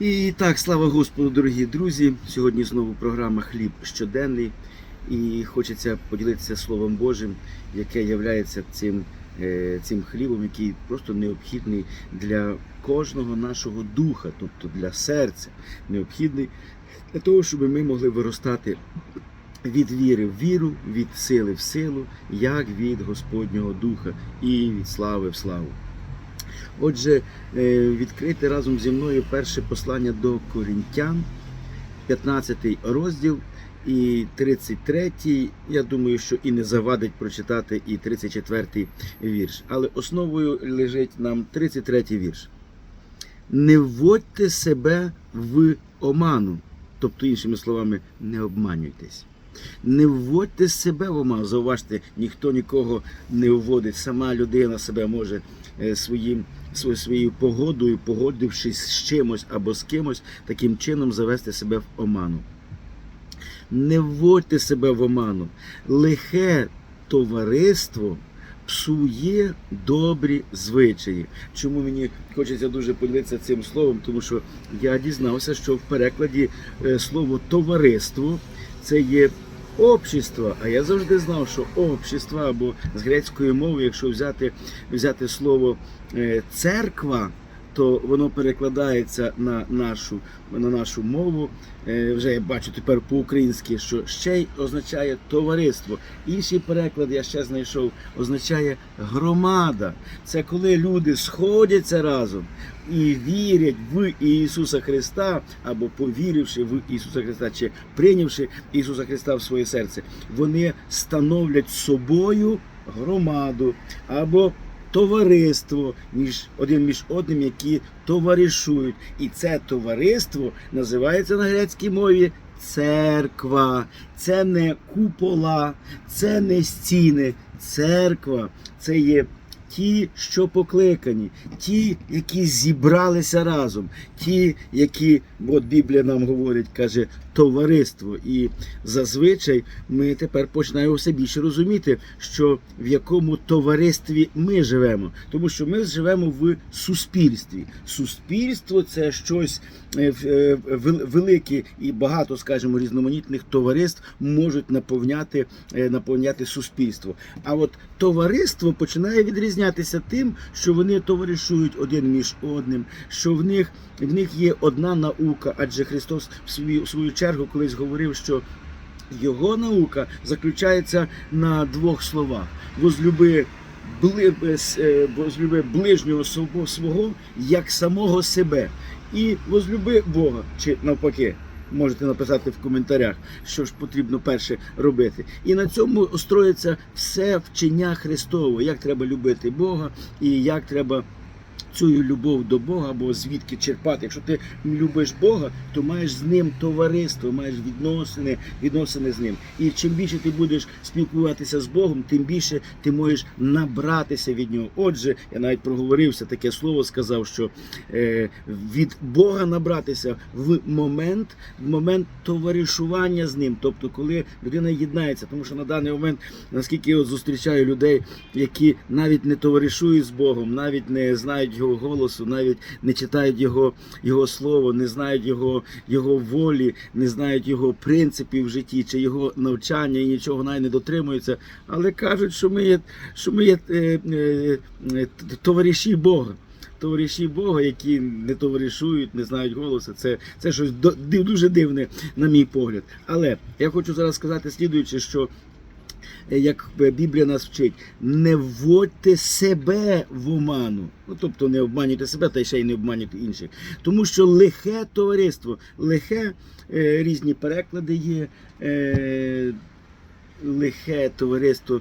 І так, слава Господу, дорогі друзі. Сьогодні знову програма Хліб щоденний. І хочеться поділитися Словом Божим, яке є цим, е, цим хлібом, який просто необхідний для кожного нашого духа, тобто для серця, необхідний для того, щоб ми могли виростати від віри в віру, від сили в силу, як від Господнього Духа і від слави в славу. Отже, е, відкрити разом зі мною перше послання до Корінтян, 15 розділ і 33. Я думаю, що і не завадить прочитати і 34 вірш. Але основою лежить нам 33 вірш. Не вводьте себе в оману, тобто, іншими словами, не обманюйтесь. Не вводьте себе в оману. Зауважте, ніхто нікого не вводить. Сама людина себе може е, своїм своєю, погодою, погодившись з чимось або з кимось, таким чином завести себе в оману. Не вводьте себе в оману. Лихе товариство псує добрі звичаї. Чому мені хочеться дуже поділитися цим словом? Тому що я дізнався, що в перекладі е, слово товариство це є общество. А я завжди знав, що общество або з грецької мови, якщо взяти, взяти слово е, церква. То воно перекладається на нашу на нашу мову. Е, Вже я бачу тепер по-українськи, що ще й означає товариство. Інший переклад я ще знайшов, означає громада. Це коли люди сходяться разом і вірять в Ісуса Христа, або повіривши в Ісуса Христа, чи прийнявши Ісуса Христа в своє серце, вони становлять собою громаду або товариство між один між одним, які товаришують. І це товариство називається на грецькій мові церква. Це не купола, це не стіни. Церква це є. Ті, що покликані, ті, які зібралися разом, ті, які, от Біблія нам говорить, каже, товариство. І зазвичай ми тепер починаємо все більше розуміти, що в якому товаристві ми живемо, тому що ми живемо в суспільстві. Суспільство це щось е, е, велике і багато, скажімо, різноманітних товариств можуть наповняти, е, наповняти суспільство. А от товариство починає відрізнятися тим, що вони товаришують один між одним, що в них в них є одна наука, адже Христос в свою, чергу колись говорив, що його наука заключається на двох словах: возлюби. е, е, Возлюби ближнього свого, як самого себе, і возлюби Бога, чи навпаки, можете написати в коментарях, що ж потрібно перше робити. І на цьому строїться все вчення Христове, як треба любити Бога і як треба цю любов до Бога, або звідки черпати. Якщо ти любиш Бога, то маєш з ним товариство, маєш відносини, відносини з ним. І чим більше ти будеш спілкуватися з Богом, тим більше ти можеш набратися від нього. Отже, я навіть проговорився, таке слово сказав, що е, від Бога набратися в момент, в момент товаришування з ним, тобто коли людина єднається, тому що на даний момент, наскільки я зустрічаю людей, які навіть не товаришують з Богом, навіть не знають його голосу, навіть не читають його, його слово, не знають його, його волі, не знають його принципів в житті чи його навчання і нічого навіть не дотримуються, але кажуть, що ми є, що ми є е, е, е, товариші Бога. Товариші Бога, які не товаришують, не знають голосу, це, це щось дуже дивне, на мій погляд. Але я хочу зараз сказати слідуюче, що як Біблія нас вчить, не вводьте себе в оману. Ну, тобто не обманюйте себе, та ще й не обманюйте інших. Тому що лихе товариство, лихе е, різні переклади є. Е, Лихе товариство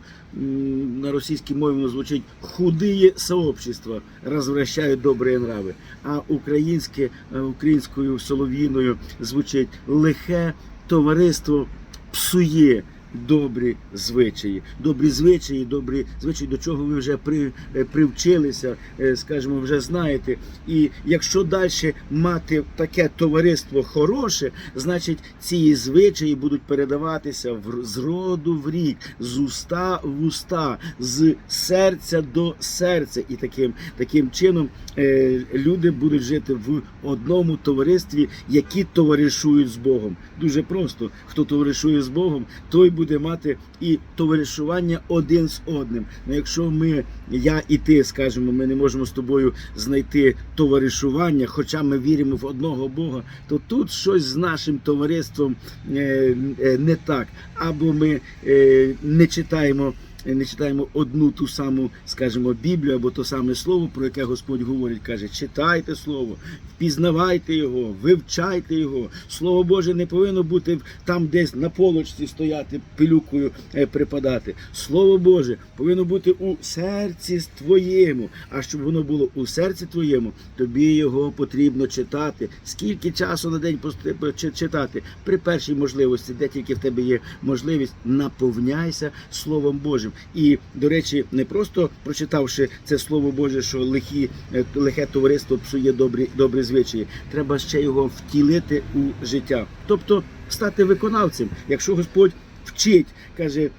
на російській мові звучить худые сообщества розвращають добрі нрави. А українське е, українською солов'їною звучить лихе товариство псує добрі звичаї. Добрі звичаї, добрі звичаї, до чого ви вже при, е, привчилися, е, скажімо, вже знаєте. І якщо далі мати таке товариство хороше, значить ці звичаї будуть передаватися в, з роду в рік, з уста в уста, з серця до серця. І таким, таким чином е, люди будуть жити в одному товаристві, які товаришують з Богом. Дуже просто. Хто товаришує з Богом, той буде мати і товаришування один з одним. Ну якщо ми, я і ти, скажемо, ми не можемо з тобою знайти товаришування, хоча ми віримо в одного Бога, то тут щось з нашим товариством е, е, не так. Або ми е, не читаємо. Не читаємо одну ту саму, скажімо, Біблію або то саме слово, про яке Господь говорить, каже: читайте слово, впізнавайте його, вивчайте його. Слово Боже не повинно бути там, десь на полочці стояти, пилюкою е, припадати. Слово Боже повинно бути у серці твоєму. А щоб воно було у серці твоєму, тобі його потрібно читати. Скільки часу на день пост- читати? При першій можливості, де тільки в тебе є можливість, наповняйся Словом Божим. І, до речі, не просто прочитавши це Слово Боже, що лихі, е, лихе товариство псує добрі, добрі звичаї, треба ще його втілити у життя. Тобто стати виконавцем. Якщо Господь вчить, каже.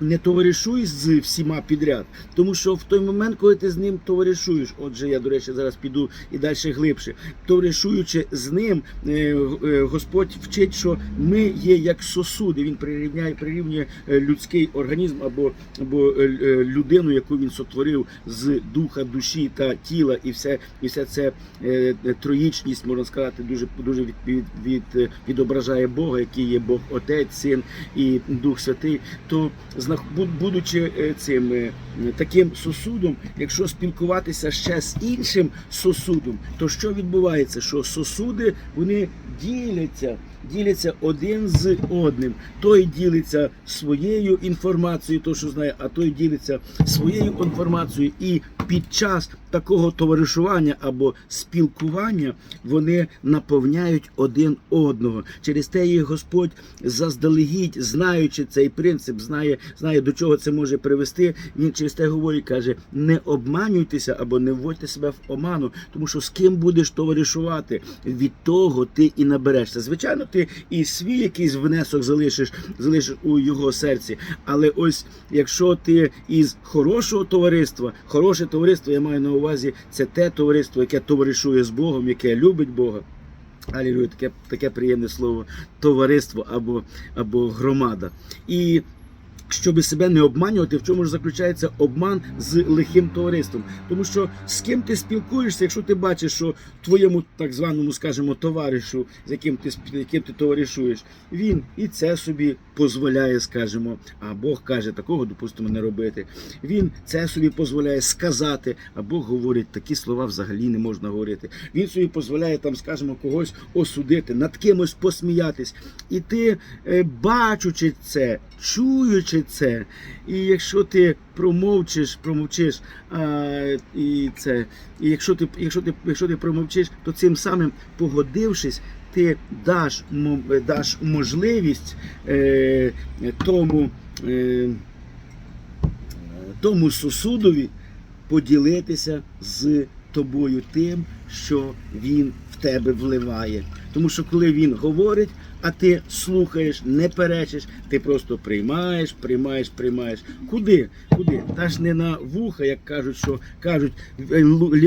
Не товаришуй з всіма підряд, тому що в той момент, коли ти з ним товаришуєш, отже, я до речі, зараз піду і далі глибше. Товаришуючи з ним, е, е, Господь вчить, що ми є як сосуди. Він прирівняє прирівнює е, людський організм або, або людину, яку він сотворив з духа, душі та тіла, і все, і все це троїчність, можна сказати, дуже дуже від, від, від, відображає Бога, який є Бог Отець, Син і Дух Святий. То бу- будучи е, цим е, таким сосудом, якщо спілкуватися ще з іншим сосудом, то що відбувається? Що сосуди вони діляться, діляться один з одним. Той ділиться своєю інформацією, то що знає, а той ділиться своєю інформацією. І під час такого товаришування або спілкування вони наповняють один одного. Через те і Господь заздалегідь, знаючи цей принцип, знає, знає до чого це може привести. Він через те говорить, каже: не обманюйтеся або не вводьте себе в оману, тому що з ким будеш товаришувати, від того ти і наберешся. Звичайно, ти і свій якийсь внесок залишиш, залишиш у його серці. Але ось якщо ти із хорошого товариства, хороше товариство, я маю на увазі, це те товариство, яке товаришує з Богом, яке любить Бога. Алілюя, таке, таке приємне слово товариство або, або громада. І щоб себе не обманювати, в чому ж заключається обман з лихим товариством. Тому що з ким ти спілкуєшся, якщо ти бачиш, що твоєму так званому, скажімо, товаришу, з яким ти яким ти товаришуєш, він і це собі дозволяє, скажімо, а Бог каже, такого допустимо не робити. Він це собі дозволяє сказати, а Бог говорить, такі слова взагалі не можна говорити. Він собі дозволяє там, скажімо, когось осудити, над кимось посміятись. І ти, е, бачучи це, чуючи це, і якщо ти промовчиш, промовчиш, а, і це, і якщо ти, якщо ти, якщо ти промовчиш, то цим самим погодившись. Ти даш, даш можливість е, тому, е, тому сусудові поділитися з тобою тим, що він в тебе вливає. Тому що коли він говорить, а ти слухаєш, не перечиш, ти просто приймаєш, приймаєш, приймаєш. Куди? Куди? Та ж не на вуха, як кажуть, що кажуть, е,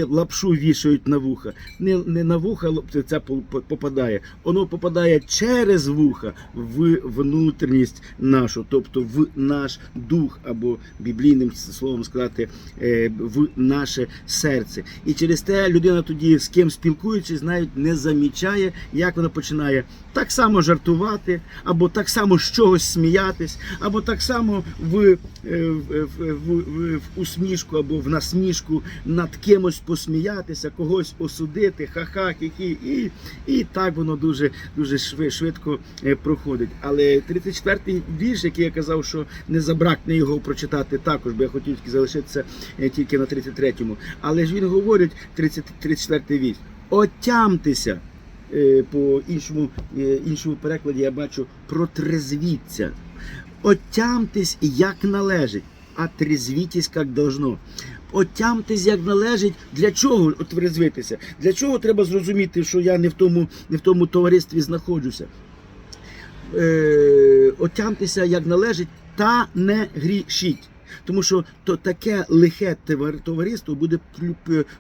лапшу вішають на вуха. Не, не на вуха це по- по- попадає, воно попадає через вуха в внутрішність нашу, тобто в наш дух, або біблійним словом сказати, е, в наше серце. І через те людина тоді з ким спілкуючись, навіть не замічає, як вона починає так само жартувати, або так само з чогось сміятись, або так само в, е, в, в, в, в усмішку або в насмішку над кимось посміятися, когось осудити, ха-ха, хі-хі, і, і так воно дуже, дуже швидко е, проходить. Але 34-й вірш, який я казав, що не забракне його прочитати також, бо я хотів залишитися е, тільки на 33-му. Але ж він говорить, 34-й вірш, отямтеся. Е, По іншому, е, іншому перекладі я бачу протрезвіться. Отямтесь, як належить, а трезвітесь, як должно. Отямтесь, як належить. Для чого отрезвитися? Для чого треба зрозуміти, що я не в тому, не в тому товаристві знаходжуся? Е, отямтеся, як належить, та не грішіть. Тому що то таке лихе товариство буде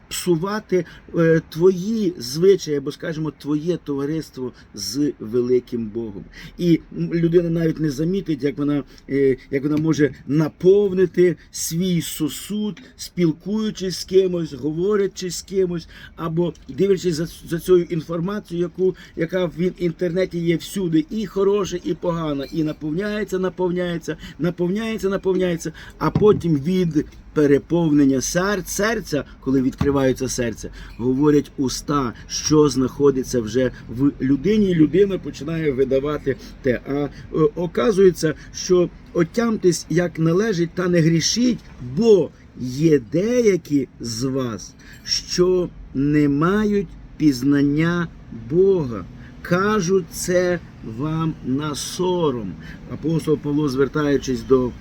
псувати е, твої звичаї, або скажімо, твоє товариство з великим Богом. І людина навіть не замітить, як вона, е, як вона може наповнити свій сосуд, спілкуючись з кимось, говорячи з кимось, або дивлячись за, за цією інформацією, яку, яка в інтернеті є всюди, і хороша, і погана, і наповняється, наповняється, наповняється, наповняється, а потім від переповнення сер- серця, коли відкривається серце, говорять уста, що знаходиться вже в людині, людина починає видавати те. А е, оказується, що отямтесь як належить, та не грішіть, бо є деякі з вас, що не мають пізнання Бога. Кажуть це вам на сором. Апостол Павло, звертаючись до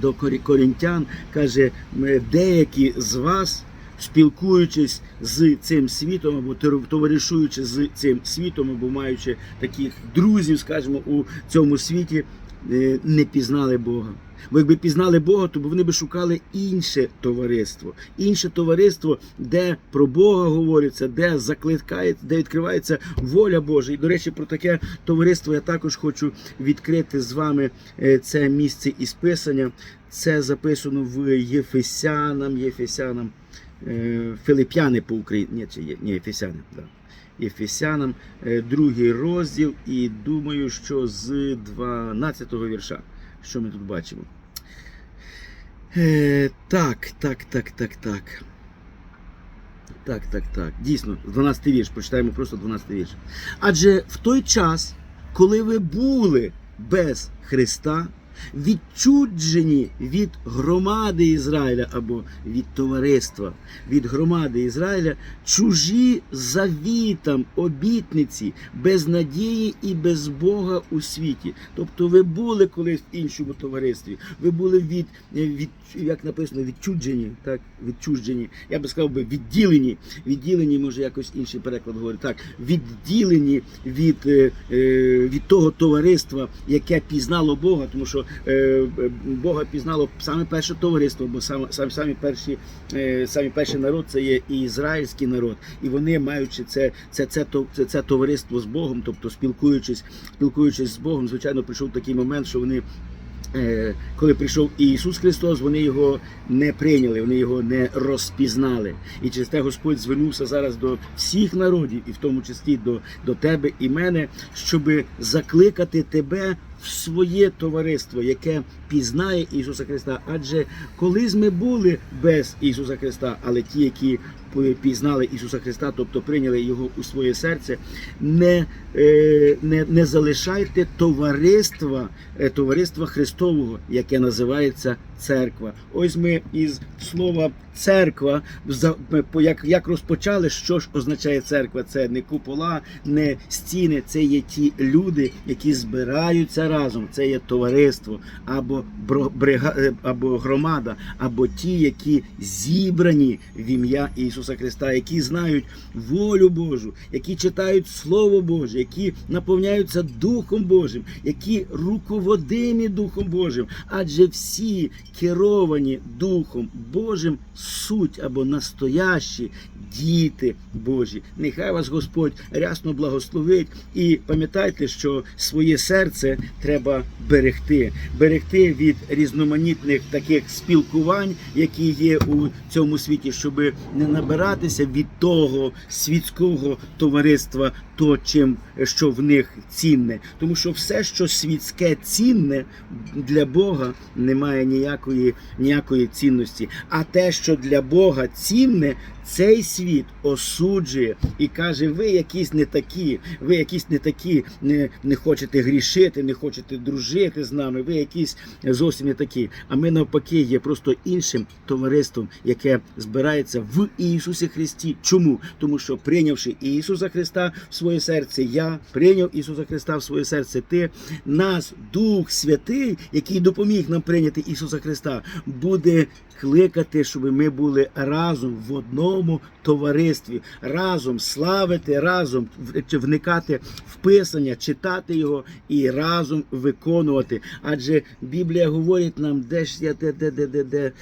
до корі- корінтян, каже, «М, деякі з вас, спілкуючись з цим світом, або товаришуючи з цим світом, або маючи таких друзів, скажімо, у цьому світі, не пізнали Бога. Бо якби пізнали Бога, то вони би шукали інше товариство, інше товариство, де про Бога говориться, де закликає, де відкривається воля Божа. І до речі, про таке товариство я також хочу відкрити з вами е, це місце із писання. Це записано в Єфесянам, Єфесянам, е, Филип'яни по Україні. Ні, чи є, ні, Єфесяни, да. Єфесянам, е, другий розділ, і думаю, що з 12-го вірша. Що ми тут бачимо? Е, так, так, так, так, так. Так, так, так. Дійсно, 12 вірш. Прочитаємо просто 12 вірш. Адже в той час, коли ви були без Христа, відчуджені від громади Ізраїля або від товариства, від громади Ізраїля, чужі завітам обітниці, без надії і без Бога у світі. Тобто ви були колись в іншому товаристві, ви були від, від як написано, відчуджені, так, відчужені. Я би сказав би відділені. Відділені, може якось інший переклад говорить. Так, відділені від, е, е, від того товариства, яке пізнало Бога, тому що Бога пізнало саме перше товариство, бо саме самі, самі перші е, самі перший народ це є і ізраїльський народ, і вони маючи це, це, це, це, це товариство з Богом, тобто спілкуючись, спілкуючись з Богом, звичайно, прийшов такий момент, що вони. е, Коли прийшов Ісус Христос, вони його не прийняли, вони його не розпізнали. І через те Господь звернувся зараз до всіх народів, і в тому числі до, до тебе і мене, щоб закликати тебе в своє товариство, яке пізнає Ісуса Христа. Адже колись ми були без Ісуса Христа, але ті, які пізнали Ісуса Христа, тобто прийняли Його у своє серце, не, е, не, не залишайте товариства, е, товариства Христового, яке називається церква. Ось ми із слова церква, по- як, як розпочали, що ж означає церква? Це не купола, не стіни, це є ті люди, які збираються разом. Це є товариство або брига, е, або громада, або ті, які зібрані в ім'я Ісуса Христа, які знають волю Божу, які читають Слово Боже, які наповняються Духом Божим, які руководимі Духом Божим, адже всі керовані Духом Божим суть або настоящі діти Божі. Нехай вас Господь рясно благословить. І пам'ятайте, що своє серце треба берегти, берегти від різноманітних таких спілкувань, які є у цьому світі, щоб не набиратися від того світського товариства, то чим що в них цінне, тому що все, що світське цінне для Бога, не має ніякої, ніякої цінності. А те, що для Бога цінне, цей світ осуджує і каже: ви якісь не такі, ви якісь не такі, не, не хочете грішити, не хочете дружити з нами, ви якісь зовсім не такі. А ми навпаки є просто іншим товариством, яке збирається в Ісусі Христі. Чому? Тому що прийнявши Ісуса Христа в своє серце, я прийняв Ісуса Христа в своє серце. Ти нас, Дух Святий, який допоміг нам прийняти Ісуса Христа, буде кликати, щоб ми були разом в одному товаристві, разом славити, разом вникати в Писання, читати його і разом виконувати. Адже Біблія говорить нам, де ж я, де, де, де, де, де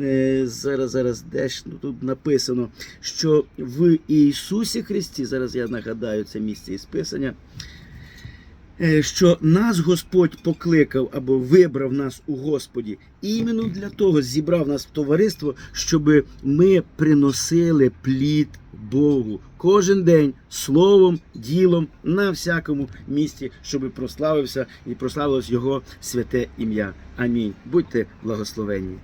е, зараз, зараз, де ж ну, тут написано, що в Ісусі Христі, зараз я нагадаю це місце із Писання. Е, Що нас Господь покликав або вибрав нас у Господі, іменно для того зібрав нас в товариство, щоб ми приносили плід Богу кожен день словом, ділом на всякому місці, щоб прославився і прославилось Його святе ім'я. Амінь. Будьте благословенні.